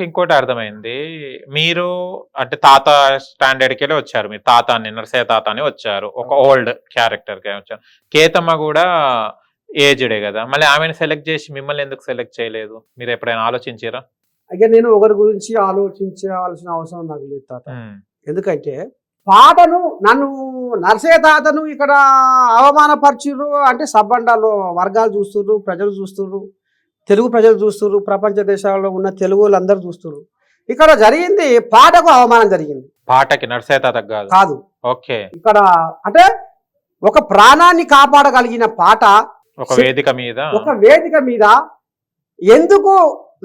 ఇంకోటి అర్థమైంది. మీరు అంటే తాత స్టాండర్డ్కి వచ్చారు. మీరు తాత అని నరసయ్య తాత అని వచ్చారు. ఒక ఓల్డ్ క్యారెక్టర్కి వచ్చారు. కేతమ్మ కూడా ఏజ్డే కదా. మళ్ళీ ఆమెను సెలెక్ట్ చేసి మిమ్మల్ని ఎందుకు సెలెక్ట్ చేయలేదు? మీరు ఎప్పుడైనా ఆలోచించారా? అయితే నేను ఒకరి గురించి ఆలోచించాల్సిన అవసరం నాకు లేదు తాత. ఎందుకంటే పాటను నన్ను నరసయ్య తాతను ఇక్కడ అవమానపరిచిర్రు. అంటే సబ్బండాలు వర్గాలు చూస్తుర్రు ప్రజలు చూస్తుర్రు. తెలుగు ప్రజలు చూస్తుర్రు ప్రపంచ దేశాల్లో ఉన్న తెలుగు వాళ్ళందరూ చూస్తుర్రు. ఇక్కడ జరిగింది పాటకు అవమానం జరిగింది. పాటకి నరసయ్య తాతకు కాదు. ఓకే. ఇక్కడ అంటే ఒక ప్రాణాన్ని కాపాడగలిగిన పాట ఒక వేదిక మీద. ఒక వేదిక మీద ఎందుకు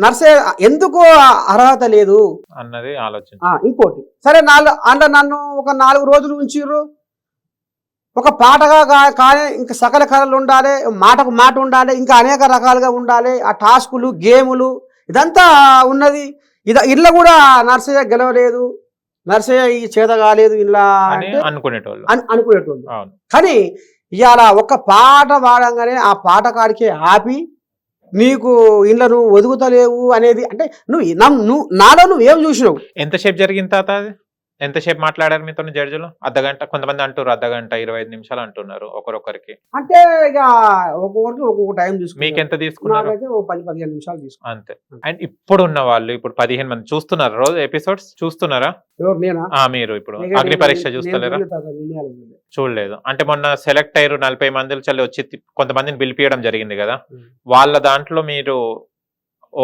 నర్సే ఎందుకు అర్హత లేదు? అన్నది ఆలోచన. ఇంకోటి. సరే నాలుగు అందులో నన్ను ఒక నాలుగు రోజులు ఉంచిర్రు. ఒక పాటగా కానీ ఇంకా సకల కళలు ఉండాలి మాటకు మాట ఉండాలి ఇంకా అనేక రకాలుగా ఉండాలి. ఆ టాస్కులు గేములు ఇదంతా ఉన్నది. ఇద ఇట్లా కూడా నర్సయ్య గెలవలేదు. నర్సయ్య ఈ చేత కాలేదు ఇలా అంటే అనుకునేటోళ్ళు. అను- అనుకునేటోళ్ళు. కానీ ఇవాళ ఒక పాట పాడంగానే ఆ పాట కాడికే ఆపి నీకు ఇంట్లో నువ్వు ఒదుగుతలేవు అనేది అంటే నువ్వు నువ్వు నాలో నువ్వు ఏం చూసినావు ఎంతసేపు జరిగింది తాత అది? ఎంతసేపు మాట్లాడారు మీతో జడ్జిలు? అర్ధగంట కొంతమంది అంటారు అర్ధగంట ఇరవై ఐదు నిమిషాలు అంటున్నారు ఒకరొకరికి. అంటే ఇక ఒక్కొక్కరికి ఒక్కొక్క టైం మీకు ఎంత తీసుకున్నారు? పది పదిహేను నిమిషాలు అంతే. అండ్ ఇప్పుడు ఉన్న వాళ్ళు ఇప్పుడు పదిహేను మంది చూస్తున్నారు రోజు ఎపిసోడ్స్? చూస్తున్నారా? ఎవరు నేనా? ఆ మీరు ఇప్పుడు అగ్ని పరీక్ష చూస్తలేరా? చూడలేదు, అంటే మొన్న సెలెక్ట్ అయ్యారు నలభై మందిలో చల్లి వచ్చి కొంతమందిని పిలిపియడం జరిగింది కదా. వాళ్ళ దాంట్లో మీరు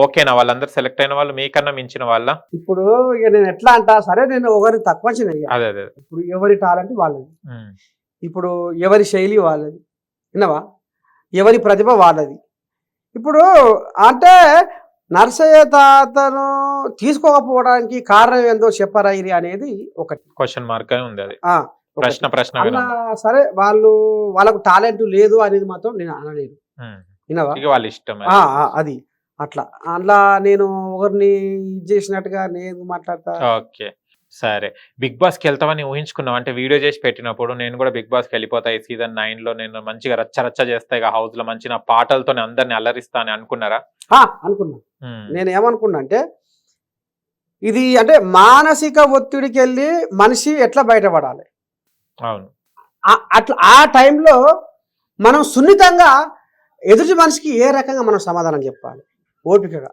ఓకేనా వాళ్ళందరూ సెలెక్ట్ అయిన వాళ్ళు మీకన్నా మించిన వాళ్ళ? ఇప్పుడు ఇక నేను ఎట్లా అంటా సరే నేను ఒకరి తక్కువ. అదే అదే ఇప్పుడు ఎవరి టాలెంట్ వాళ్ళది. ఇప్పుడు ఎవరి శైలి వాళ్ళది. విన్నావా? ఎవరి ప్రతిభ వాళ్ళది. ఇప్పుడు అంటే నర్సయ్య తాతను తీసుకోకపోవడానికి కారణం ఏందో చెప్పరా ఇది అనేది ఒకటి. క్వశ్చన్ మార్క్ ఉంది అది. ప్రశ్న ప్రశ్న అలా సరే వాళ్ళు వాళ్ళకు టాలెంట్ లేదు అనేది మాత్రం నేను అనలేదు విన్నావా? ఇక వాళ్ళ ఇష్టం అది. అట్లా. అట్లా నేను ఒకరిని ఇది చేసినట్టుగా నేను మాట్లాడతా. ఓకే. సరే. బిగ్ బాస్కి వెళ్తామని ఊహించుకున్నాం. అంటే వీడియో చేసి పెట్టినప్పుడు నేను కూడా బిగ్ బాస్కి వెళ్ళిపోతా ఈ సీజన్ నైన్లో నేను మంచిగా రచ్చ రచ్చ చేస్తా. ఇక హౌస్లో మంచి నా పాటలతో అందరిని అల్లరిస్తా అని అనుకున్నారా? అనుకున్నా. నేను ఏమనుకున్నా అంటే ఇది అంటే మానసిక ఒత్తిడికి వెళ్ళి మనిషి ఎట్లా బయటపడాలి? అవును. అట్లా ఆ టైంలో మనం సున్నితంగా ఎదుటి మనిషికి ఏ రకంగా మనం సమాధానం చెప్పాలి? ఓపికగా.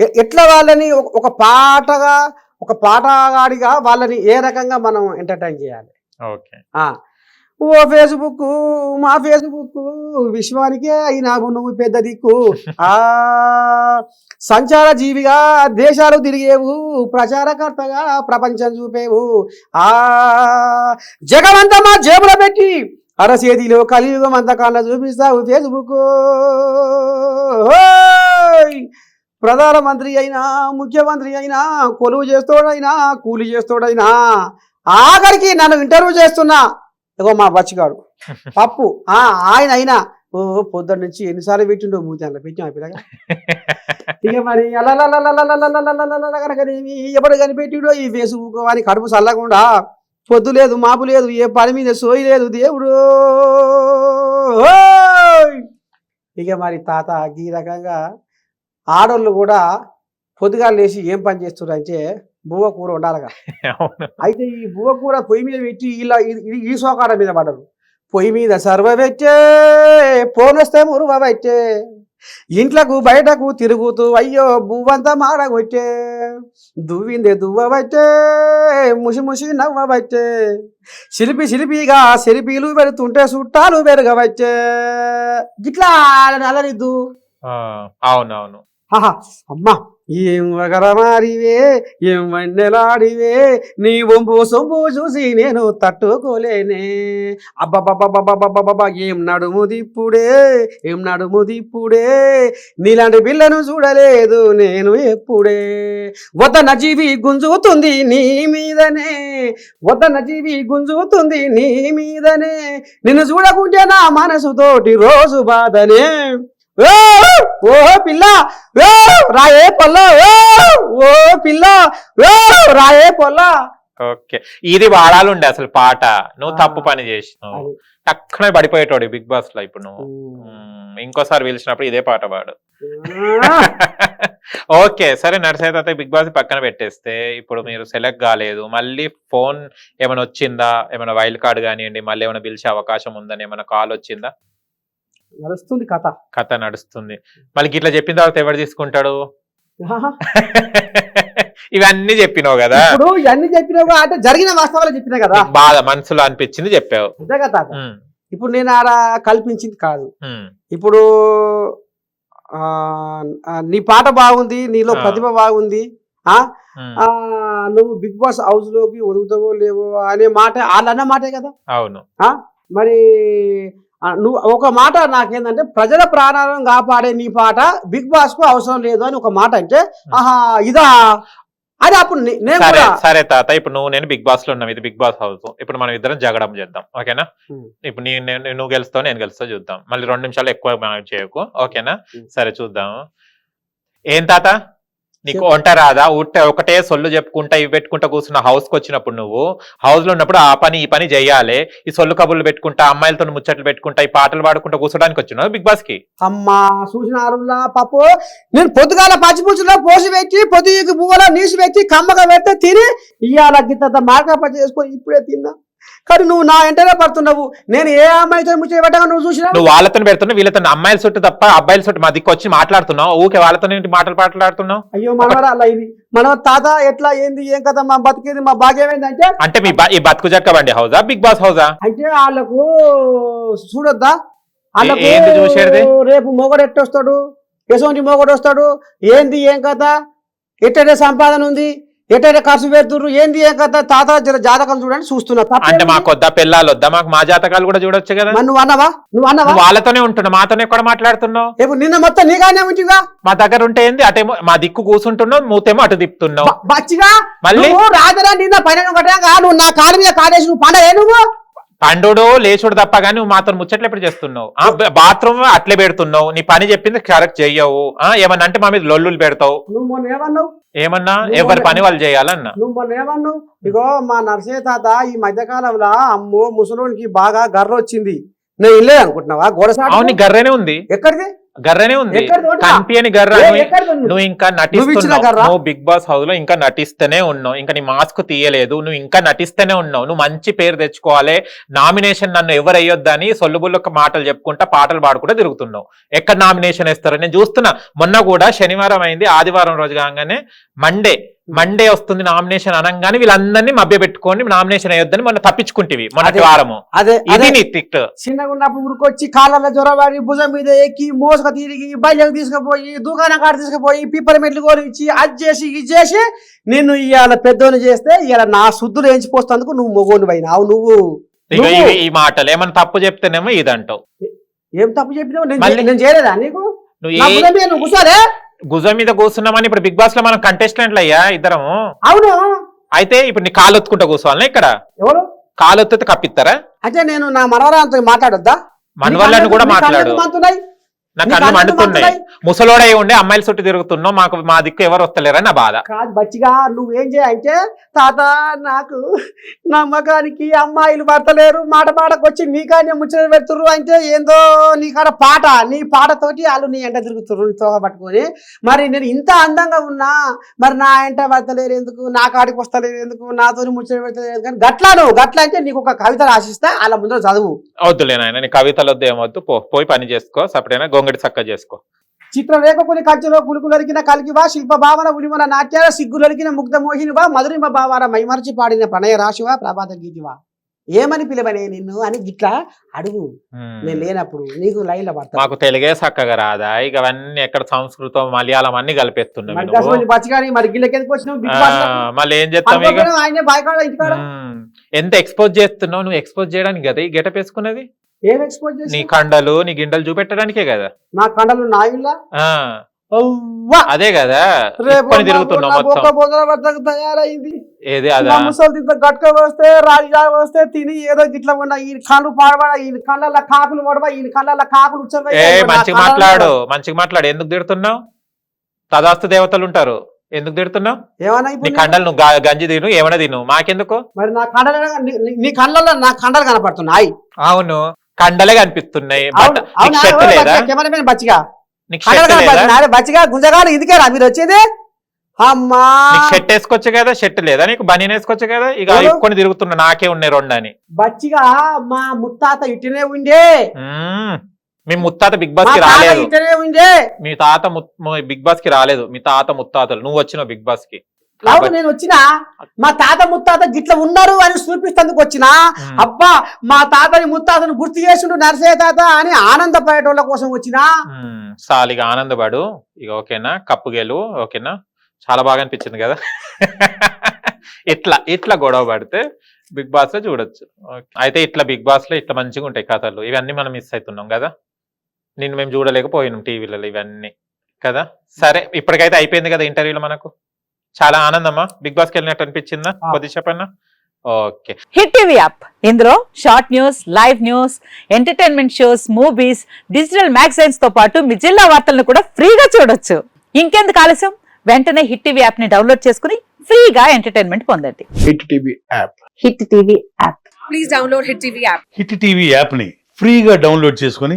ఎట్లా వాళ్ళని ఒక- పాటగా ఒక పాటగాడిగా వాళ్ళని ఏ రకంగా మనం ఎంటర్టైన్ చేయాలి? ఓ ఫేస్బుక్ మా ఫేస్బుక్ విశ్వానికే అయినావు నువ్వు పెద్ద దిక్కు. ఆ. సంచార జీవిగా దేశాలు తిరిగేవు ప్రచారకర్తగా ప్రపంచం చూపేవు. ఆ. జగమంతా మా జేబులో పెట్టి అరసేదిలో కలియుగం అంతకాల చూపిస్తావు ఫేస్బుక్. ప్రధానమంత్రి అయినా ముఖ్యమంత్రి అయినా కొలువు చేస్తోడైనా కూలి చేస్తోడైనా ఆఖరికి నన్ను ఇంటర్వ్యూ చేస్తున్నా. ఇగో మా బచ్చిగాడు. పప్పు ఆయన అయినా. ఓ పొద్దు నుంచి ఎన్నిసార్లు పెట్టిండో మూతాన్లో పెట్టాం పిల్లగా. ఇక మరి అలా కనుక ఎప్పుడు కనిపెట్టిడో ఈ ఫేస్బుక్ అని కడుపు చల్లకుండా పొద్దు లేదు మాపు లేదు ఏ పని మీద సోయి లేదు దేవుడు! ఇక మరి తాత ఈ రకంగా ఆడోళ్ళు కూడా పొద్దుగా లేచి ఏం పని చేస్తున్నారు అంటే బువ్వ కూర ఉండాలిగా అయితే ఈ బువ్వ కూర పొయ్యి మీద పెట్టి ఇలా ఈ సోకాడ మీద పడరు పొయ్యి మీద సర్వ పెట్టే పోనొస్తే మురువ పెట్టే. ఇంట్లకు బయటకు తిరుగుతూ అయ్యో బువ్వంతా మారగొట్టే దువ్విందే దువ్వబట్టే ముసి ముసి నవ్వబట్టే శిల్పి శిల్పిగా శిల్పీలు పెడుతుంటే చుట్టాలు పెరగవచ్చే. గిట్లా నల్లరిద్దు. అవునవును. అమ్మా. ఏం వగరమారివే ఏం వన్నెలాడివే నీ ఒంపు సొంబు చూసి నేను తట్టుకోలేనే. అబ్బాబాబాబాబాబాబా ఏం నడుముదిప్పుడే ఏం నడుముదిప్పుడే నీలాంటి బిల్లను చూడలేదు నేను ఎప్పుడే. వద్ద నజీవి గుంజుతుంది నీ మీదనే వద్ద నజీవి గుంజుతుంది నీ మీదనే. నిన్ను చూడకుంటే నా మనసుతోటి రోజు బాధనే. ఓ ఓ పిల్ల ఓ రాయే పొల్ల ఓ పిల్ల ఓ రాయే పొల్ల. ఓకే. ఇది వాడాలుండే అసలు పాట. నువ్వు. తప్పు పని చేసినావు. అది. టక్కునే పడిపోయేటోడు బిగ్ బాస్లో ఇప్పుడు నువ్వు. ఇంకోసారి పిలిచినప్పుడు ఇదే పాట పాడు ఓకే సరే నర్సయ్య బిగ్ బాస్ పక్కన పెట్టేస్తే ఇప్పుడు మీరు సెలెక్ట్ కాలేదు. మళ్ళీ ఫోన్ ఏమైనా వచ్చిందా? ఏమైనా వైల్డ్ కార్డ్ కానివ్వండి మళ్ళీ ఏమైనా పిలిచే అవకాశం ఉందని ఏమైనా కాల్ వచ్చిందా? నడుస్తుంది కథ. కథ నడుస్తుంది. మళ్ళీ ఇట్లా చెప్పిన తర్వాత ఎవరు తీసుకుంటాడు? ఇవన్నీ చెప్పినావు కదా? ఇప్పుడు ఇవన్నీ చెప్పినావు అంటే జరిగిన వాస్తవాలు చెప్పినా కదా? బాధ మనసులో అనిపించింది చెప్పావు. అంతే కదా ఇప్పుడు నేను ఆడ కల్పించింది కాదు. ఇప్పుడు నీ పాట బాగుంది నీలో. ప్రతిభ బాగుంది ఆ? నువ్వు బిగ్ బాస్ హౌస్లోకి ఒదుగుతావో లేవో అనే మాట వాళ్ళు అన్న మాటే కదా? అవును. మరి నువ్వు ఒక మాట నాకేందంటే ప్రజల ప్రాణాలను కాపాడే నీ పాట బిగ్ బాస్కు అవసరం లేదు అని ఒక మాట అంటే ఆహా ఇదా? అది అప్పుడు నేను సరే తాత ఇప్పుడు నువ్వు నేను బిగ్ బాస్లో ఉన్నాం ఇది బిగ్ బాస్ హౌస్. ఇప్పుడు మనం ఇద్దరం జగడం చేద్దాం ఓకేనా. ఇప్పుడు నీ నేను- నువ్వు గెలుస్తావు నేను గెలుస్తా చూద్దాం. మళ్ళీ రెండు నిమిషాలు ఎక్కువ చేయకు ఓకేనా. సరే చూద్దాం. ఏం తాత? నీకు. వంట రాదా? ఉట్ట ఒకటే సొల్లు చెప్పుకుంటా ఇవి పెట్టుకుంటా కూర్చున్న హౌస్కి వచ్చినప్పుడు నువ్వు హౌస్లో ఉన్నప్పుడు ఆ పని ఈ పని చెయ్యాలి ఈ సొల్లు కబుర్లు పెట్టుకుంటా అమ్మాయిలతో ముచ్చట్లు పెట్టుకుంటా ఈ పాటలు పాడుకుంటా కూర్చోడానికి వచ్చినావు బిగ్ బాస్కి అమ్మా చూసిన అరుణా పప్పు నేను పొద్దుగాల పచ్చిపుచ్చులో పోసి పెట్టి పొద్దుకి పువ్వులో నీసి పెట్టి కమ్మగా పెడితే తిని ఇవాళ గిత్త మార్కప్ప చేసుకొని ఇప్పుడే తిన్నా. కానీ నువ్వు నా వెంటనే పడుతున్నావు? నేను ఏ అమ్మాయితో పెట్టగా నువ్వు చూసినా? నువ్వు వాళ్ళతో పెడుతున్నావు వీళ్ళతో అమ్మాయిల చుట్టూ తప్ప అబ్బాయిల చుట్టూ మా దిక్కు వచ్చి మాట్లాడుతున్నావు. ఊకే వాళ్ళతో మాటలు మాట్లాడుతున్నావు? అయ్యో మనవరా అలా ఇది మన తాత ఎట్లా ఏంది ఏం కదా మా బతికేది మా భాగ్యం ఏంటంటే అంటే మీ బ- ఈ బతుకు జక్క బండి హౌసా బిగ్ బాస్ హౌసా అంటే వాళ్ళకు చూడొద్దా? వాళ్ళకు ఏంది చూసేది? రేపు మొగడు ఎట్టొస్తాడు? ఎటువంటి మొగడు వస్తాడు? ఏంది ఏం కథ? ఎట్టడే సంపాదన ఉంది? ఎట్టడే ఖర్చు పెడుతుర్రు ఏంది ఏం కథ? తాత జర జాతకం చూడండి చూస్తున్నా? అంటే మాకు వద్దా పిల్లలు వద్దా? మాకు మా జాతకాలు కూడా చూడొచ్చు కదా. మరి నువ్వు అన్నవా? నువ్వు అన్నవా? వాళ్ళతోనే ఉంటున్నావు మాతోనే కూడా మాట్లాడుతున్నావు. ఇప్పుడు నిన్న మొత్తం నీగానే ఉంచిగా మా దగ్గర ఉంటే ఏంది? అటేమో మా దిక్కు కూర్చుంటున్నావు మూతేమో అటు తిప్పుతున్నావు. బ- బచ్చిగా? మళ్ళీ? నువ్వు రాజరా నిన్న పైన నువ్వు నా కాడు మీద కాడేసి నువ్వు పండగ నువ్వు? పండుడు లేచుడు తప్ప కానీ నువ్వు మాతో ముచ్చట్లు ఎప్పుడు చేస్తున్నావు? ఆ బాత్రూమ్ అట్లే పెడుతున్నావు. నీ పని చెప్పింది కరెక్ట్ చెయ్యవు. ఏమన్నా అంటే మా మీద లొల్లులు పెడతావు. ఏమన్నా? ఎవరి పని వాళ్ళు చేయాలన్నా. నువ్వు మొన్న ఏమన్నావు? ఇగో మా నర్సయ్య తాత ఈ మధ్యకాలంలో అమ్మో ముసలోనికి బాగా గర్ర వచ్చింది నేను ఇల్లే అనుకుంటున్నావా? అవును గోడసాడు నీ గర్రెనే ఉంది. ఎక్కడిది? గర్రెనే ఉంది? కనిపించని గర్ర. నువ్వు- ఇంకా నటిస్తున్నావు? నువ్వు బిగ్ బాస్ హౌస్లో ఇంకా నటిస్తూనే ఉన్నావు. ఇంకా నీ మాస్క్ తీయలేదు. నువ్వు ఇంకా నటిస్తూనే ఉన్నావు. నువ్వు మంచి పేరు తెచ్చుకోవాలి. నామినేషన్ నన్ను ఎవరు అయ్యొద్దని సొల్లుబుల్లొక్క మాటలు చెప్పుకుంటా పాటలు పాడుకుంటా తిరుగుతున్నావు. ఎక్కడ నామినేషన్ వేస్తారు? నేను చూస్తున్నా. మొన్న కూడా శనివారం అయింది. ఆదివారం రోజు కాగానే మండే మండే వస్తుంది నామినేషన్ అనగానే వీళ్ళందరినీ మభ్య పెట్టుకొని నామినేషన్ అయ్యొద్దని మొన్న తప్పించుకుంటేవి మొన్నటి. వారము. అదే చిన్నగా ఉన్నప్పుడు ఊరికొచ్చి కాళ్ళలో జ్వరవాడి భుజం మీద ఎక్కి మోసక తిరిగి బయటకు తీసుకుపోయి దుకాణం కాడ తీసుకుపోయి పిప్పర్ మెట్లు కొనిచ్చి అది చేసి ఇది చేసి నిన్ను ఇవాళ పెద్దోని చేస్తే ఇవాళ నా శుద్ధులు ఎంచిపోస్తందుకు నువ్వు మొగోని పోయినావు నువ్వు. ఈ మాటలు ఏమైనా తప్పు చెప్తేనేమో ఇదంటావు. ఏం తప్పు చెప్పినావు? నేను చేయలేదా నీకు? నువ్వు కూర్చోలే. గుజం మీద కూర్చున్నామని ఇప్పుడు బిగ్ బాస్లో మనం కంటెస్టెంట్లు అయ్యా ఇద్దరము. అవును. అయితే ఇప్పుడు నీ కాలు ఒత్తుకుంటా కూర్చోవాలనా ఇక్కడ? ఎవరు? కాలు ఒత్తితే కప్పిస్తారా? అంటే నేను నా మనవరాలతో మాట్లాడొద్దా? మనవళ్ళని కూడా మాట్లాడు? నా నీ కళ్ళు కళ్ళు మండుతున్నాయి. మండుతున్నాయి? ముసలోడై ఉండి అమ్మాయిల చుట్టూ తిరుగుతున్నావు మాకు మా దిక్కు ఎవరు వస్తలేరని నా బాధ? కాదు బచ్చిగా నువ్వేం చేయంటే తాత నాకు నమ్మకానికి అమ్మాయిలు పడతలేరు మాట పాటకు వచ్చి నీకానే ముచ్చట పెడుతుర్రు అంటే ఏందో నీ కాడ పాట నీ పాటతోటి వాళ్ళు నీ ఎంట తిరుగుతుర్రు నీ తోక పట్టుకొని. మరి నేను ఇంత అందంగా ఉన్నా మరి నా ఎంట పడతలేరు ఎందుకు నా కాడికి వస్తలేరు ఎందుకు నాతో ముచ్చట పెడతలేరు ఎందుకు అని గట్లా నువ్వు గట్లా అంటే నీకు ఒక కవిత రాసిస్తా అలా ముందర చదువు. వద్దులే నాయన నీ కవితలు వద్దు ఏమొద్దు పోయి పని చేసుకో సపరేనా గొంగడి చక్క చేసుకో. చిత్రరేఖకుని కంచెలో కులుకులరికిన కలికివా శిల్ప భావన ఉలిమల నాట్యాల సిగ్గులరికిన ముగ్ధ మోహినివా మధురిమ భావాల మైమరచి పాడిన ప్రణయ రాశివా ప్రభాత గీతివా ఏమని పిలవనే నిన్ను అని గిట్లా అడుగు. నేను లేనప్పుడు నీకు లైన్లో పడతా. మాకు తెలుగే చక్కగా రాదా? ఇక అవన్నీ ఎక్కడ సంస్కృతం మలయాళం అన్ని బచ్చిగాని మరి వచ్చినావు? బాస్ మళ్ళీ ఏం అనుకోకపోయినా ఆయనే. ఎంత ఎక్స్పోజ్ చేస్తున్నావు? నువ్వు ఎక్స్పోజ్ చేయడానికి కదా ఈ గెటప్ వేసుకున్నది? ఏం ఎక్స్పోజ్ నీ కండలు నీ గిండలు చూపెట్టడానికే కదా. నా కండలు నాయుల్లా అదే కదా. రేపు పట్టకు తయారైంది. ఏది ముసలి గట్క వస్తే రాజా వస్తే తిని ఏదో గిట్ల ఉన్న ఈ కళ్ళు పాడబడ ఈ కళ్ళ కాకులు పడవ ఈ కళ్ళ కాకులు మంచిగా మాట్లాడు మంచిగా మాట్లాడు. ఎందుకు తిడుతున్నావు? తదాస్తు దేవతలు ఉంటారు. ఎందుకు తిడుతున్నావు? ఏమన్నా నీ కండలు నువ్వు గంజి తిను ఏమైనా తిను. మాకెందుకు? మరి నా కండలు నీ- కళ్ళల్లో నా కండలు కనపడుతున్నాయి. అవును. కండలే కనిపిస్తున్నాయి. షర్ట్ లేదా? బచ్చిగా? కెమెరామెన్ బచ్చిగా. గుంజగాలు ఇదికేనా మీరు వచ్చేది? అమ్మా! షర్ట్ వేసుకోవచ్చు కదా? షర్ట్ లేదా? నీకు బనీన్ వేసుకోవచ్చు కదా? ఇక? ఇప్పుకొని తిరుగుతున్నా నాకే ఉన్నాయి రెండు అని. బచ్చిగా మా ముత్తాత ఇట్టనే ఉండే. మీ ముత్తాత బిగ్ బాస్కి రాలేదు. ఇట్టనే ఉండే. మీ తాత బిగ్ బాస్కి రాలేదు. మీ తాత ముత్తాతలు. నువ్వు వచ్చినావు బిగ్ బాస్కి అవును నేను వచ్చిన మా తాత ముత్తాత గిట్ల ఉన్నారు అని చూపిస్తందుకు వచ్చిన. అబ్బా మా తాతని ముత్తాతను గుర్తు చేసిండు నరసయ్య తాత అని ఆనందపడేటోళ్ళ కోసం వచ్చిన. ఇక ఆనందపడు. ఇక ఓకేనా? కప్పు గెలు ఓకేనా? చాలా బాగా అనిపించింది కదా. ఇట్లా ఇట్లా గొడవ పడితే బిగ్ బాస్లో చూడొచ్చు. అయితే ఇట్లా బిగ్ బాస్లో ఇట్లా మంచిగా ఉంటాయి కథలు. ఇవన్నీ మనం మిస్ అవుతున్నాం కదా. నిన్ను మేము చూడలేకపోయినాం టీవీలలో ఇవన్నీ. కదా? సరే ఇప్పటికైతే అయిపోయింది కదా ఇంటర్వ్యూలో మనకు? చాలా ఆనందమా? బిగ్ బాస్కి వెళ్ళినట్టు అనిపించిందా. కొద్ది చెప్పన్నా? ఓకే. Hit TV app. ఇందులో short news live news entertainment shows movies digital మ్యాగజైన్స్తో పాటు మీ జిల్లా వార్తలను కూడా ఫ్రీగా చూడొచ్చు. ఇంకెందుకు ఆలస్యం? వెంటనే హిట్ టీవీ యాప్ని డౌన్లోడ్ చేసుకుని ఫ్రీగా ఎంటర్టైన్మెంట్ పొందండి. Hit TV app. Hit TV app. Please download Hit TV app. Hit TV యాప్ని ఫ్రీగా డౌన్లోడ్ చేసుకొని